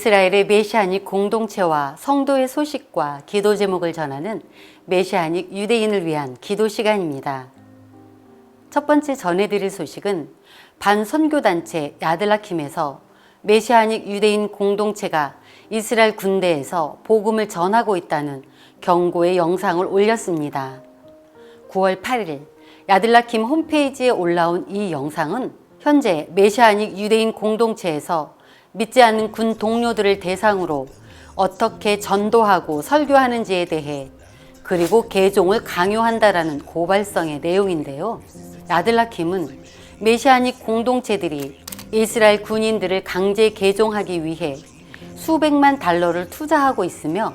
이스라엘의 메시아닉 공동체와 성도의 소식과 기도 제목을 전하는 메시아닉 유대인을 위한 기도 시간입니다. 첫 번째 전해드릴 소식은 반선교단체 야들라킴에서 메시아닉 유대인 공동체가 이스라엘 군대에서 복음을 전하고 있다는 경고의 영상을 올렸습니다. 9월 8일 야들라킴 홈페이지에 올라온 이 영상은 현재 메시아닉 유대인 공동체에서 믿지 않는 군 동료들을 대상으로 어떻게 전도하고 설교하는지에 대해 그리고 개종을 강요한다라는 고발성의 내용인데요. 야들라킴은 메시아닉 공동체들이 이스라엘 군인들을 강제 개종하기 위해 수백만 달러를 투자하고 있으며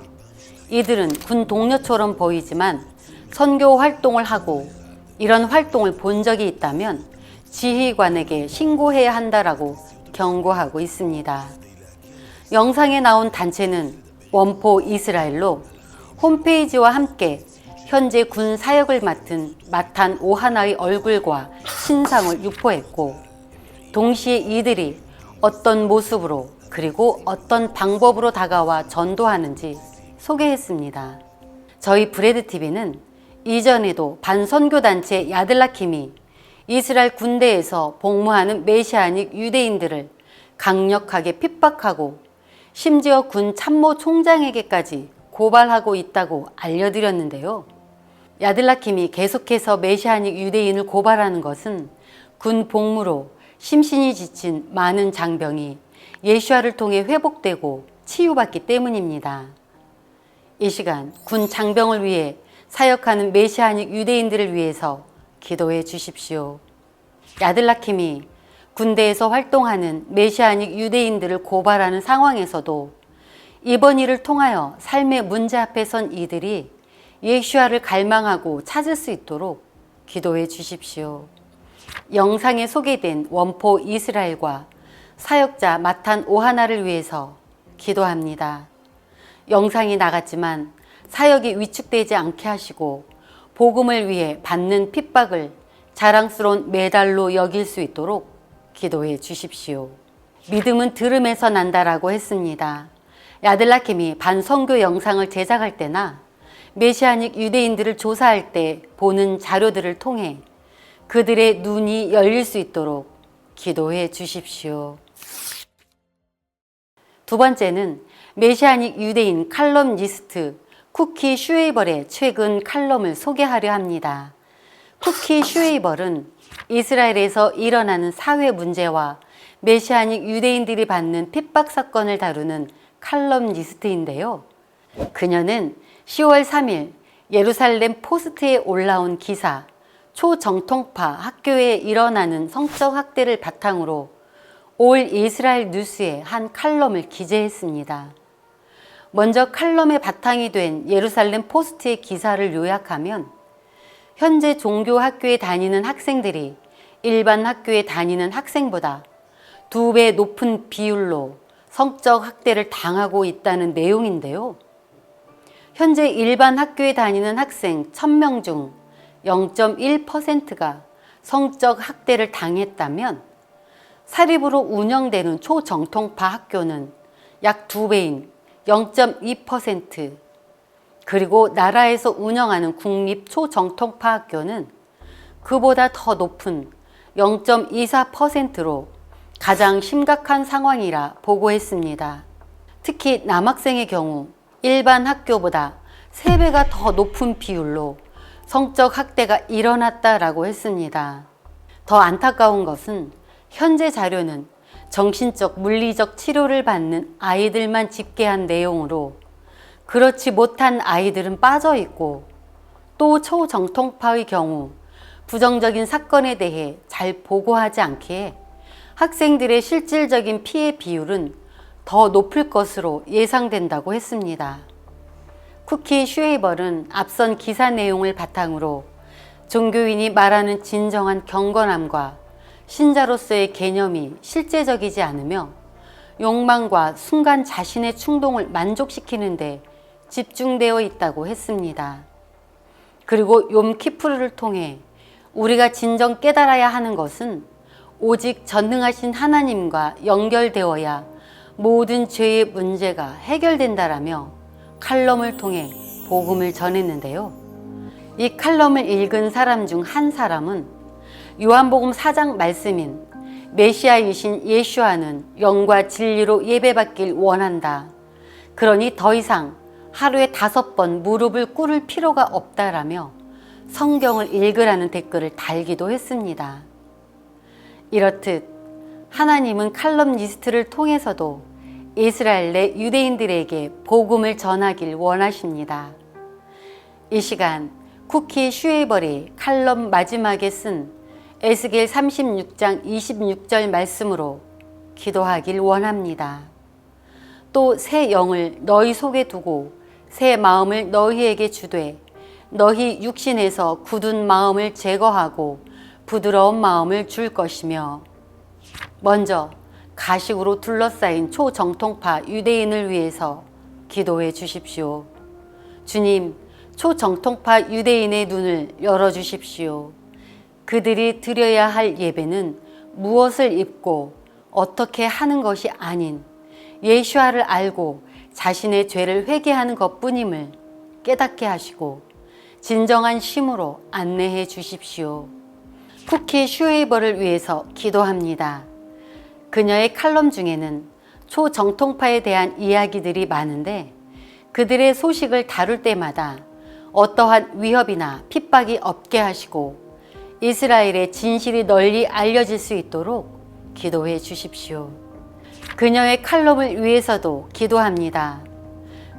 이들은 군 동료처럼 보이지만 선교 활동을 하고 이런 활동을 본 적이 있다면 지휘관에게 신고해야 한다라고 경고하고 있습니다. 영상에 나온 단체는 원포 이스라엘로 홈페이지와 함께 현재 군 사역을 맡은 마탄 오하나의 얼굴과 신상을 유포했고 동시에 이들이 어떤 모습으로 그리고 어떤 방법으로 다가와 전도하는지 소개했습니다. 저희 브레드 TV는 이전에도 반선교 단체 야들라킴이 이스라엘 군대에서 복무하는 메시아닉 유대인들을 강력하게 핍박하고 심지어 군 참모 총장에게까지 고발하고 있다고 알려드렸는데요. 야들라킴이 계속해서 메시아닉 유대인을 고발하는 것은 군 복무로 심신이 지친 많은 장병이 예수와를 통해 회복되고 치유받기 때문입니다. 이 시간 군 장병을 위해 사역하는 메시아닉 유대인들을 위해서 기도해 주십시오. 야들라킴이 군대에서 활동하는 메시아닉 유대인들을 고발하는 상황에서도 이번 일을 통하여 삶의 문제 앞에 선 이들이 예수와를 갈망하고 찾을 수 있도록 기도해 주십시오. 영상에 소개된 원포 이스라엘과 사역자 마탄 오하나를 위해서 기도합니다. 영상이 나갔지만 사역이 위축되지 않게 하시고 복음을 위해 받는 핍박을 자랑스러운 메달로 여길 수 있도록 기도해 주십시오. 믿음은 들음에서 난다라고 했습니다. 야들라킴이 반성교 영상을 제작할 때나 메시아닉 유대인들을 조사할 때 보는 자료들을 통해 그들의 눈이 열릴 수 있도록 기도해 주십시오. 두 번째는 메시아닉 유대인 칼럼니스트 쿠키 슈웨이벌의 최근 칼럼을 소개하려 합니다. 쿠키 슈웨이벌은 이스라엘에서 일어나는 사회 문제와 메시아닉 유대인들이 받는 핍박 사건을 다루는 칼럼니스트인데요. 그녀는 10월 3일 예루살렘 포스트에 올라온 기사 초정통파 학교에 일어나는 성적 학대를 바탕으로 올 이스라엘 뉴스에 한 칼럼을 기재했습니다. 먼저 칼럼의 바탕이 된 예루살렘 포스트의 기사를 요약하면 현재 종교 학교에 다니는 학생들이 일반 학교에 다니는 학생보다 두 배 높은 비율로 성적 학대를 당하고 있다는 내용인데요. 현재 일반 학교에 다니는 학생 1000명 중 0.1%가 성적 학대를 당했다면 사립으로 운영되는 초정통파 학교는 약두 배인 0.2% 그리고 나라에서 운영하는 국립 초정통파 학교는 그보다 더 높은 0.24%로 가장 심각한 상황이라 보고했습니다. 특히 남학생의 경우 일반 학교보다 3배가 더 높은 비율로 성적 학대가 일어났다라고 했습니다. 더 안타까운 것은 현재 자료는 정신적, 물리적 치료를 받는 아이들만 집계한 내용으로 그렇지 못한 아이들은 빠져 있고 또 초정통파의 경우 부정적인 사건에 대해 잘 보고하지 않기에 학생들의 실질적인 피해 비율은 더 높을 것으로 예상된다고 했습니다. 쿠키 슈웨이벌은 앞선 기사 내용을 바탕으로 종교인이 말하는 진정한 경건함과 신자로서의 개념이 실제적이지 않으며 욕망과 순간 자신의 충동을 만족시키는데 집중되어 있다고 했습니다. 그리고 욤키프르를 통해 우리가 진정 깨달아야 하는 것은 오직 전능하신 하나님과 연결되어야 모든 죄의 문제가 해결된다라며 칼럼을 통해 복음을 전했는데요. 이 칼럼을 읽은 사람 중 한 사람은 요한복음 4장 말씀인 메시아이신 예수와는 영과 진리로 예배받길 원한다. 그러니 더 이상 하루에 다섯 번 무릎을 꿇을 필요가 없다라며 성경을 읽으라는 댓글을 달기도 했습니다. 이렇듯 하나님은 칼럼 리스트를 통해서도 이스라엘 내 유대인들에게 복음을 전하길 원하십니다. 이 시간 쿠키 슈에이버리 칼럼 마지막에 쓴 에스겔 36장 26절 말씀으로 기도하길 원합니다. 또 새 영을 너희 속에 두고 새 마음을 너희에게 주되 너희 육신에서 굳은 마음을 제거하고 부드러운 마음을 줄 것이며 먼저 가식으로 둘러싸인 초정통파 유대인을 위해서 기도해 주십시오. 주님, 초정통파 유대인의 눈을 열어 주십시오. 그들이 드려야 할 예배는 무엇을 입고 어떻게 하는 것이 아닌 예수아를 알고 자신의 죄를 회개하는 것뿐임을 깨닫게 하시고 진정한 심으로 안내해 주십시오. 쿠키 슈웨이버를 위해서 기도합니다. 그녀의 칼럼 중에는 초정통파에 대한 이야기들이 많은데 그들의 소식을 다룰 때마다 어떠한 위협이나 핍박이 없게 하시고 이스라엘의 진실이 널리 알려질 수 있도록 기도해 주십시오. 그녀의 칼럼을 위해서도 기도합니다.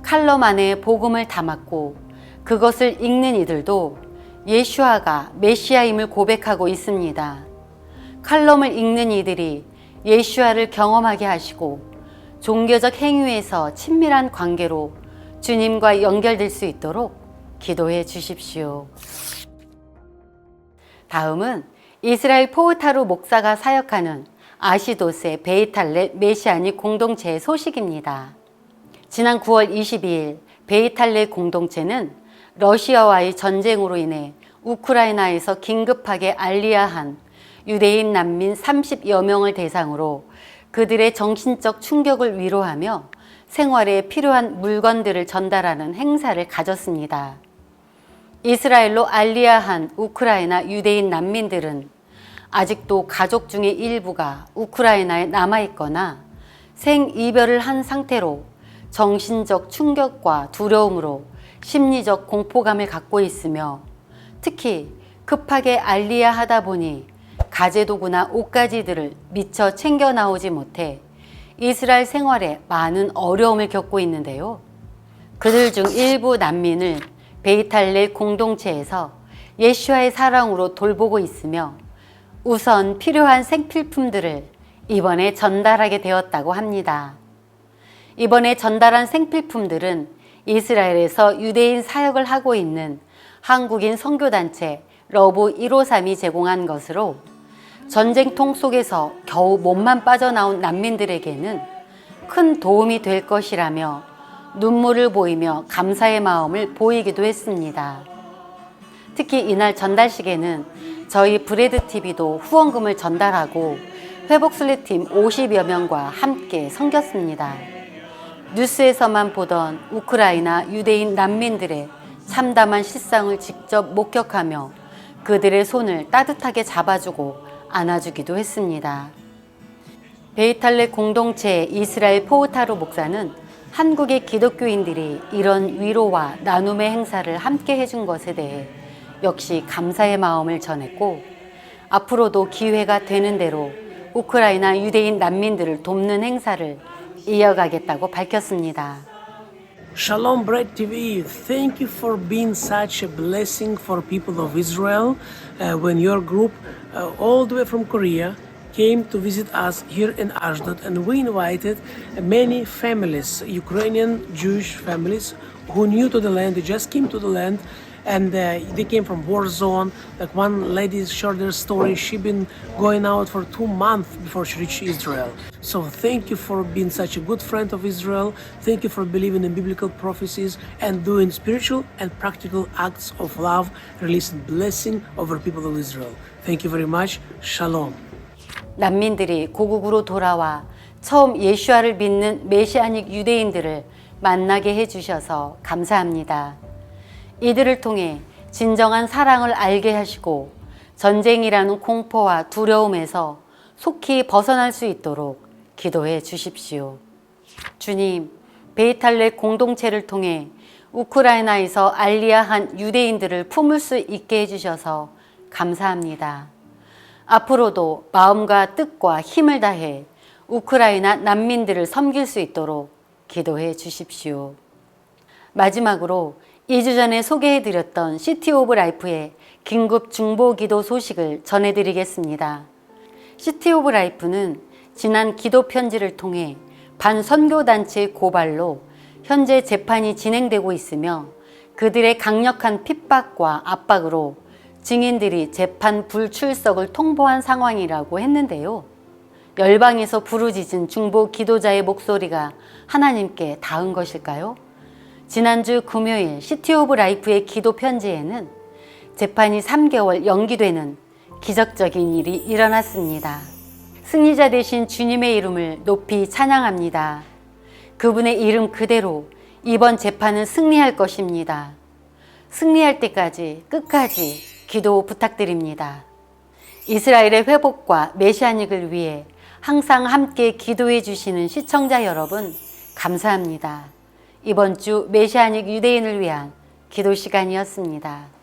칼럼 안에 복음을 담았고 그것을 읽는 이들도 예슈아가 메시아임을 고백하고 있습니다. 칼럼을 읽는 이들이 예슈아를 경험하게 하시고 종교적 행위에서 친밀한 관계로 주님과 연결될 수 있도록 기도해 주십시오. 다음은 이스라엘 포우타루 목사가 사역하는 아시도스의 베이탈렛 메시아닉 공동체의 소식입니다. 지난 9월 22일 베이탈렛 공동체는 러시아와의 전쟁으로 인해 우크라이나에서 긴급하게 알리야한 유대인 난민 30여 명을 대상으로 그들의 정신적 충격을 위로하며 생활에 필요한 물건들을 전달하는 행사를 가졌습니다. 이스라엘로 알리야한 우크라이나 유대인 난민들은 아직도 가족 중의 일부가 우크라이나에 남아있거나 생이별을 한 상태로 정신적 충격과 두려움으로 심리적 공포감을 갖고 있으며 특히 급하게 알리야 하다 보니 가재도구나 옷가지들을 미처 챙겨 나오지 못해 이스라엘 생활에 많은 어려움을 겪고 있는데요. 그들 중 일부 난민을 베이탈렛 공동체에서 예슈아의 사랑으로 돌보고 있으며 우선 필요한 생필품들을 이번에 전달하게 되었다고 합니다. 이번에 전달한 생필품들은 이스라엘에서 유대인 사역을 하고 있는 한국인 선교단체 러브 1532이 제공한 것으로 전쟁통 속에서 겨우 몸만 빠져나온 난민들에게는 큰 도움이 될 것이라며 눈물을 보이며 감사의 마음을 보이기도 했습니다. 특히 이날 전달식에는 저희 브레드 TV도 후원금을 전달하고 회복순례팀 50여 명과 함께 섬겼습니다. 뉴스에서만 보던 우크라이나 유대인 난민들의 참담한 실상을 직접 목격하며 그들의 손을 따뜻하게 잡아주고 안아주기도 했습니다. 베이탈레 공동체 이스라엘 포우타루 목사는 한국의 기독교인들이 이런 위로와 나눔의 행사를 함께 해준 것에 대해 역시 감사의 마음을 전했고 앞으로도 기회가 되는 대로 우크라이나 유대인 난민들을 돕는 행사를 이어가겠다고 밝혔습니다. Shalom Bread TV, thank you for being such a blessing for people of Israel uh, when your group, uh, all the way from Korea, came to visit us here in Ashdod and we invited many families, Ukrainian Jewish families who new to the land, they just came to the land and uh, they came from war zone. Like one lady shared their story, she been going out for two months before she reached Israel. So thank you for being such a good friend of Israel. Thank you for believing in biblical prophecies and doing spiritual and practical acts of love, releasing blessing over people of Israel. Thank you very much. Shalom. 난민들이 고국으로 돌아와 처음 예수와를 믿는 메시아닉 유대인들을 만나게 해주셔서 감사합니다. 이들을 통해 진정한 사랑을 알게 하시고 전쟁이라는 공포와 두려움에서 속히 벗어날 수 있도록 기도해 주십시오. 주님, 베이탈레 공동체를 통해 우크라이나에서 알리야한 유대인들을 품을 수 있게 해주셔서 감사합니다. 앞으로도 마음과 뜻과 힘을 다해 우크라이나 난민들을 섬길 수 있도록 기도해 주십시오. 마지막으로 2주 전에 소개해 드렸던 시티 오브 라이프의 긴급 중보 기도 소식을 전해 드리겠습니다. 시티 오브 라이프는 지난 기도 편지를 통해 반선교단체 고발로 현재 재판이 진행되고 있으며 그들의 강력한 핍박과 압박으로 증인들이 재판 불출석을 통보한 상황이라고 했는데요. 열방에서 부르짖은 중보 기도자의 목소리가 하나님께 닿은 것일까요? 지난주 금요일 시티 오브 라이프의 기도 편지에는 재판이 3개월 연기되는 기적적인 일이 일어났습니다. 승리자 되신 주님의 이름을 높이 찬양합니다. 그분의 이름 그대로 이번 재판은 승리할 것입니다. 승리할 때까지 끝까지 기도 부탁드립니다. 이스라엘의 회복과 메시아닉을 위해 항상 함께 기도해 주시는 시청자 여러분, 감사합니다. 이번 주 메시아닉 유대인을 위한 기도 시간이었습니다.